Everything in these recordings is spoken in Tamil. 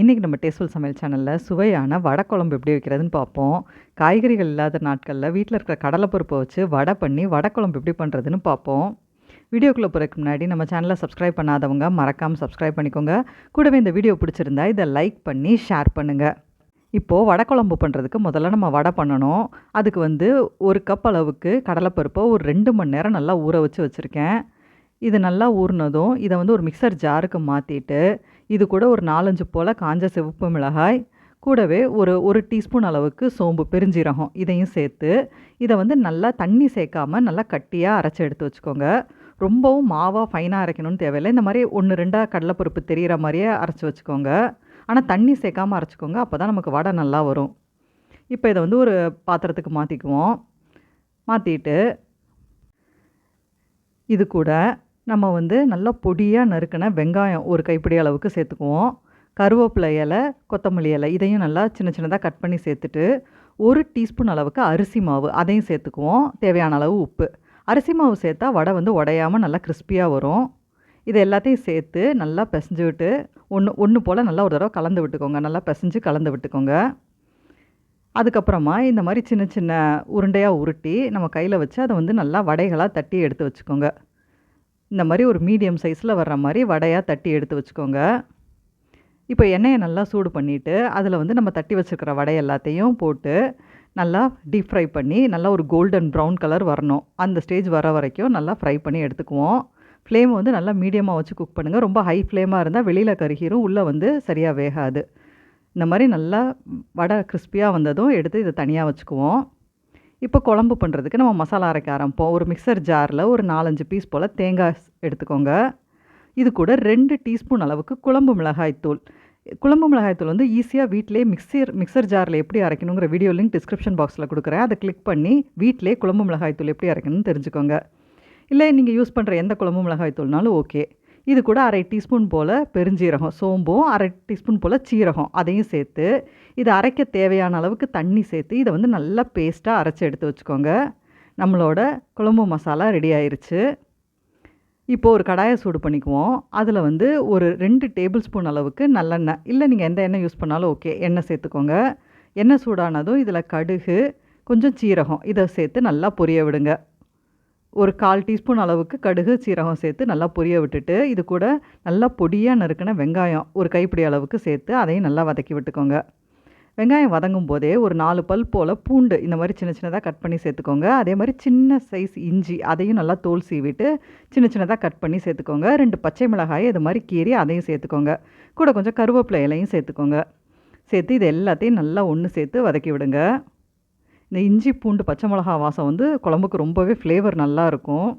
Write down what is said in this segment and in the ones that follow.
இன்றைக்கி நம்ம டேஸ்ட்ஃபுல் சமையல் சேனலில் சுவையான வடை குழம்பு எப்படி வைக்கிறதுன்னு பார்ப்போம். காய்கறிகள் இல்லாத நாட்களில் வீட்டில் இருக்கிற கடலைப்பருப்பை வச்சு வடை பண்ணி வடை குழம்பு எப்படி பண்ணுறதுன்னு பார்ப்போம். வீடியோக்குள்ளே போகிறதுக்கு முன்னாடி நம்ம சேனலை சப்ஸ்கிரைப் பண்ணாதவங்க மறக்காமல் சப்ஸ்கிரைப் பண்ணிக்கோங்க. கூடவே இந்த வீடியோ பிடிச்சிருந்தா இதை லைக் பண்ணி ஷேர் பண்ணுங்கள் இப்போது வடை குழம்பு பண்ணுறதுக்கு முதல்ல நம்ம வடை பண்ணணும். அதுக்கு வந்து ஒரு கப் அளவுக்கு கடலைப்பருப்பை ஒரு ரெண்டு மணி நேரம் நல்லா ஊற வச்சு வச்சுருக்கேன். இது நல்லா ஊறினதும் இதை வந்து ஒரு மிக்சர் ஜாருக்கு மாற்றிட்டு இது கூட ஒரு நாலஞ்சு போல் காஞ்ச சிவப்பு மிளகாய் கூடவே ஒரு ஒரு டீஸ்பூன் அளவுக்கு சோம்பு பெருஞ்சீரகம் இதையும் சேர்த்து இதை வந்து நல்லா தண்ணி சேர்க்காமல் நல்லா கட்டியாக அரைச்சி எடுத்து வச்சுக்கோங்க. ரொம்பவும் மாவாக ஃபைனாக அரைக்கணும்னு தேவையில்லை. இந்த மாதிரி ஒன்று ரெண்டாக கடலைப்பருப்பு தெரிகிற மாதிரியே அரைச்சி வச்சுக்கோங்க. ஆனால் தண்ணி சேர்க்காமல் அரைச்சிக்கோங்க அப்போ தான் நமக்கு வடை நல்லா வரும். இப்போ இதை வந்து ஒரு பாத்திரத்துக்கு மாற்றிக்குவோம் மாற்றிட்டு இது கூட நம்ம வந்து நல்லா பொடியாக நறுக்கின வெங்காயம் ஒரு கைப்பிடி அளவுக்கு சேர்த்துக்குவோம். கருவேப்பிலை இலை கொத்தமல்லி இலை இதையும் நல்லா சின்ன சின்னதாக கட் பண்ணி சேர்த்துட்டு ஒரு டீஸ்பூன் அளவுக்கு அரிசி மாவு அதையும் சேர்த்துக்குவோம். தேவையான அளவு உப்பு. அரிசி மாவு சேர்த்தா வடை வந்து உடையாமல் நல்லா கிறிஸ்பியாக வரும். இது எல்லாத்தையும் சேர்த்து நல்லா பிசைஞ்சு விட்டு ஒன்று ஒன்று போல் நல்லா ஒரு தடவை கலந்து விட்டுக்கோங்க. நல்லா பிசைஞ்சு கலந்து விட்டுக்கோங்க. அதுக்கப்புறமா இந்த மாதிரி சின்ன சின்ன உருண்டையாக உருட்டி நம்ம கையில் வச்சு அதை வந்து நல்லா வடைகளாக தட்டி எடுத்து வச்சுக்கோங்க. இந்த மாதிரி ஒரு மீடியம் சைஸில் வர்ற மாதிரி வடையாக தட்டி எடுத்து வச்சுக்கோங்க. இப்போ எண்ணெயை நல்லா சூடு பண்ணிவிட்டு அதில் வந்து நம்ம தட்டி வச்சுருக்கிற வடை எல்லாத்தையும் போட்டு நல்லா டீப் ஃப்ரை பண்ணி நல்லா ஒரு கோல்டன் ப்ரௌன் கலர் வரணும். அந்த ஸ்டேஜ் வர வரைக்கும் நல்லா ஃப்ரை பண்ணி எடுத்துக்குவோம். ஃப்ளேம் வந்து நல்லா மீடியமாக வச்சு குக் பண்ணுங்கள் ரொம்ப ஹை ஃப்ளேமாக இருந்தால் வெளியில் கருகிரும் உள்ளே வந்து சரியாக வேகாது. இந்த மாதிரி நல்லா வடை கிறிஸ்பியாக வந்ததும் எடுத்து இதை தனியாக வச்சுக்குவோம். இப்போ குழம்பு பண்ணுறதுக்கு நம்ம மசாலா அரைக்க ஆரம்பிப்போம். ஒரு மிக்சர் ஜாரில் ஒரு நாலஞ்சு பீஸ் போல் தேங்காய் எடுத்துக்கோங்க. இது கூட ரெண்டு டீஸ்பூன் அளவுக்கு குழம்பு மிளகாய்த்தூள் குழம்பு மிளகாய்த்தூள் வந்து ஈஸியாக வீட்டிலே மிக்சர் மிக்சர் ஜாரில் எப்படி அரைக்கணுங்கிற வீடியோ லிங்க் டிஸ்கிரிப்ஷன் பாக்ஸில் கொடுக்குறேன். அதை கிளிக் பண்ணி வீட்டிலே குழம்பு மிளகாய்த்தூள் எப்படி அரைக்கணும்னு தெரிஞ்சுக்கோங்க. இல்லை நீங்கள் யூஸ் பண்ணுற எந்த குழம்பு மிளகாய்த்தூள்னாலும் ஓகே இது கூட அரை டீஸ்பூன் போல் பெருஞ்சீரகம் சோம்பும் அரை டீஸ்பூன் போல் சீரகம் அதையும் சேர்த்து இதை அரைக்க தேவையான அளவுக்கு தண்ணி சேர்த்து இதை வந்து நல்லா பேஸ்ட்டாக அரைச்சி எடுத்து வச்சுக்கோங்க. நம்மளோட குழம்பு மசாலா ரெடி ஆயிடுச்சு இப்போது ஒரு கடாயை சூடு பண்ணிக்குவோம். அதில் வந்து ஒரு ரெண்டு டேபிள் ஸ்பூன் அளவுக்கு நல்லெண்ணெய். இல்லை நீங்கள் எந்த எண்ணெய் யூஸ் பண்ணாலும் ஓகே எண்ணெய் சேர்த்துக்கோங்க. எண்ணெய் சூடானதும் இதில் கடுகு கொஞ்சம் சீரகம் இதை சேர்த்து நல்லா பொரிய விடுங்க. ஒரு கால் டீஸ்பூன் அளவுக்கு கடுகு சீரகம் சேர்த்து நல்லா பொரிய விட்டுட்டு இது கூட நல்லா பொடியாக நறுக்கின வெங்காயம் ஒரு கைப்பிடி அளவுக்கு சேர்த்து அதையும் நல்லா வதக்கி விட்டுக்கோங்க. வெங்காயம் வதங்கும் போதே ஒரு நாலு பல் போல் பூண்டு இந்த மாதிரி சின்ன சின்னதாக கட் பண்ணி சேர்த்துக்கோங்க. அதே மாதிரி சின்ன சைஸ் இஞ்சி அதையும் நல்லா தோல் சீவிட்டு சின்ன சின்னதாக கட் பண்ணி சேர்த்துக்கோங்க. ரெண்டு பச்சை மிளகாய் இது மாதிரி கீறி அதையும் சேர்த்துக்கோங்க. கூட கொஞ்சம் கருவேப்பிலை இலையும் சேர்த்துக்கோங்க. சேர்த்து இது எல்லாத்தையும் நல்லா ஒன்று சேர்த்து வதக்கி விடுங்க. இந்த இஞ்சி பூண்டு பச்சை மிளகா வாசம் வந்து குழம்புக்கு ரொம்பவே ஃப்ளேவர் நல்லா இருக்கும்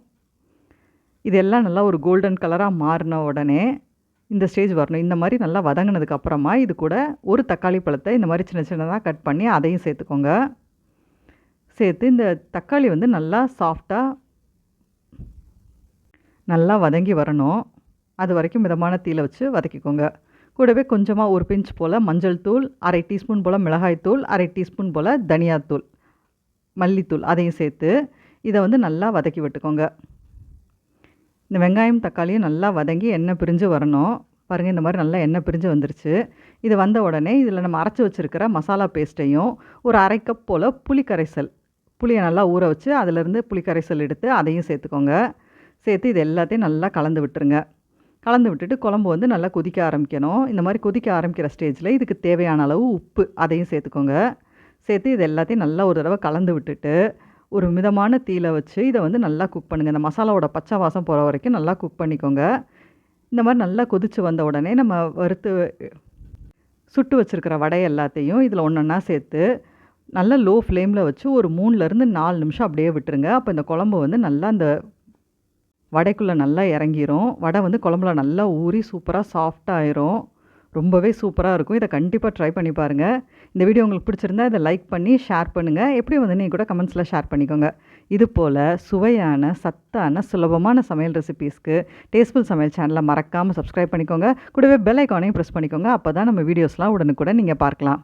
இதெல்லாம் நல்லா ஒரு கோல்டன் கலராக மாறின உடனே இந்த ஸ்டேஜ் வரணும். இந்த மாதிரி நல்லா வதங்கினதுக்கு அப்புறமா இது கூட ஒரு தக்காளி பழத்தை இந்த மாதிரி சின்ன சின்னதாக கட் பண்ணி அதையும் சேர்த்துக்கோங்க. சேர்த்து இந்த தக்காளி வந்து நல்லா சாஃப்டாக நல்லா வதங்கி வரணும். அது வரைக்கும் மிதமான தீயில் வச்சு வதக்கிக்கோங்க. கூடவே கொஞ்சமாக ஒரு பிஞ்ச் போல் மஞ்சள் தூள் அரை டீஸ்பூன் போல் மிளகாய்த்தூள் அரை டீஸ்பூன் போல் தனியாத்தூள். மல்லித்தூள் அதையும் சேர்த்து இதை வந்து நல்லா வதக்கி விட்டுக்கோங்க. இந்த வெங்காயம் தக்காளியும் நல்லா வதங்கி எண்ணெய் பிரிஞ்சு வரணும். பாருங்கள் இந்த மாதிரி நல்லா எண்ணெய் பிரிஞ்சு வந்துருச்சு. இது வந்த உடனே இதில் நம்ம அரைச்சி வச்சுருக்கிற மசாலா பேஸ்ட்டையும் ஒரு அரை கப் போல் புளி கரைசல் புளியை நல்லா ஊற வச்சு அதிலேருந்து புளி கரைசல் எடுத்து அதையும் சேர்த்துக்கோங்க. சேர்த்து இது எல்லாத்தையும் நல்லா கலந்து விட்டுருங்க. கலந்து விட்டுட்டு குழம்பு வந்து நல்லா கொதிக்க ஆரம்பிக்கணும். இந்த மாதிரி கொதிக்க ஆரம்பிக்கிற ஸ்டேஜில் இதுக்கு தேவையான அளவு உப்பு அதையும் சேர்த்துக்கோங்க. சேர்த்து இது எல்லாத்தையும் நல்லா ஒரு தடவை கலந்து விட்டுட்டு ஒரு மிதமான தீயில் வச்சு இதை வந்து நல்லா குக் பண்ணுங்கள் இந்த மசாலாவோட பச்சை வாசம் போகிற வரைக்கும் நல்லா குக் பண்ணிக்கோங்க. இந்த மாதிரி நல்லா கொதித்து வந்த உடனே நம்ம வறுத்து சுட்டு வச்சுருக்கிற வடை எல்லாத்தையும் இதில் ஒன்று ஒன்றா சேர்த்து நல்லா லோ ஃப்ளேமில் வச்சு ஒரு மூணுலேருந்து நாலு நிமிஷம் அப்படியே விட்டுருங்க. அப்போ இந்த குழம்பு வந்து நல்லா அந்த வடைக்குள்ளே நல்லா இறங்கிரும். வடை வந்து குழம்புல நல்லா ஊறி சூப்பராக சாஃப்டாகிரும் ரொம்பவே சூப்பராக இருக்கும். இதை கண்டிப்பாக ட்ரை பண்ணி பாருங்கள் இந்த வீடியோ உங்களுக்கு பிடிச்சிருந்தா இதை லைக் பண்ணி ஷேர் பண்ணுங்கள் எப்படி வந்து நீங்கள் கூட கமெண்ட்ஸில் ஷேர் பண்ணிக்கோங்க. இது போல் சுவையான சத்தான சுலபமான சமையல் ரெசிபீஸ்க்கு டேஸ்ட்ஃபுல் சமையல் சேனலை மறக்காமல் சப்ஸ்கிரைப் பண்ணிக்கோங்க. கூடவே பெல் ஐக்கானையும் ப்ரெஸ் பண்ணிக்கோங்க. அப்போ தான் நம்ம வீடியோஸ்லாம் உடனுக்குடன் நீங்கள் பார்க்கலாம்.